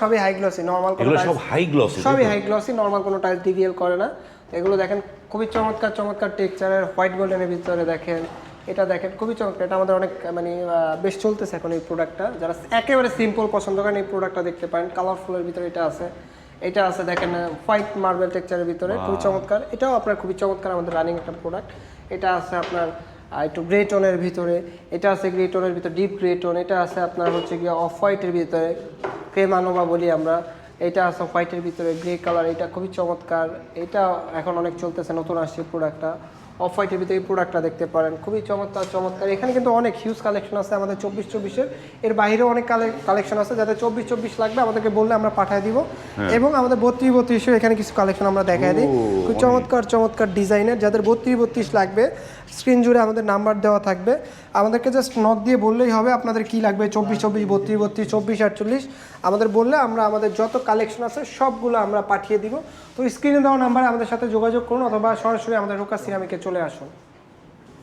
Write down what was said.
সবই high glossy normal কোনো এগুলো সব হাই গ্লস সবই হাই গ্লসি নর্মাল কোনো টাইল ডিভিএল করে না। এগুলো দেখেন খুবই চমৎকার চমৎকার টেক্সচারের হোয়াইট গোল্ডেনের ভিতরে দেখেন। এটা দেখেন খুবই চমৎকার। এটা আমাদের অনেক মানে বেশ চলতেছে এখন এই প্রোডাক্টটা যারা একেবারে সিম্পল পছন্দ করেন এই প্রোডাক্টটা দেখতে পারেন। কালারফুলের ভিতরে এটা আছে। এটা আছে দেখেন হোয়াইট মার্বেল টেক্সচারের ভিতরে। খুবই চমৎকার। এটাও আপনার খুবই চমৎকার আমাদের রানিং একটা প্রোডাক্ট এটা আছে আপনার একটু গ্রে টোনের ভিতরে। এটা আছে গ্রে টোনের ভিতরে ডিপ গ্রে টোন এটা আছে আপনার হচ্ছে গিয়ে অফ হোয়াইটের ভিতরে। ক্রেমানোভা বলি আমরা, এটা আছে হোয়াইটের ভিতরে, গ্রে কালার, এটা খুবই চমৎকার, এটা এখন অনেক চলতেছে, নতুন আসছে প্রোডাক্টটা অফ হোয়াইটের ভিতরে এই প্রোডাক্টটা দেখতে পারেন। খুবই চমৎকার চমৎকার। এখানে কিন্তু অনেক হিউজ কালেকশন আছে আমাদের চব্বিশ চব্বিশের এর বাইরেও অনেক কালেকশন আছে যাদের চব্বিশ চব্বিশ লাগবে আমাদেরকে বললে আমরা পাঠিয়ে দিব। এবং আমাদের বত্রিশ বত্রিশের এখানে কিছু কালেকশন আমরা দেখাই দিই। খুব চমৎকার চমৎকার ডিজাইনের যাদের বত্রিশ বত্রিশ লাগবে স্ক্রিন জুড়ে আমাদের নাম্বার দেওয়া থাকবে। আমাদেরকে জাস্ট নক দিয়ে বললেই হবে আপনাদের কি লাগবে চব্বিশ চব্বিশ বত্রিশ বত্রিশ চব্বিশ আটচল্লিশ আমাদের বললে আমরা আমাদের যত কালেকশন আছে সবগুলো আমরা পাঠিয়ে দিব। তো স্ক্রিনে দেওয়া নাম্বারে আমাদের সাথে যোগাযোগ করুন অথবা সরাসরি আমাদের রোকা সিরামিকে চলে আসুন।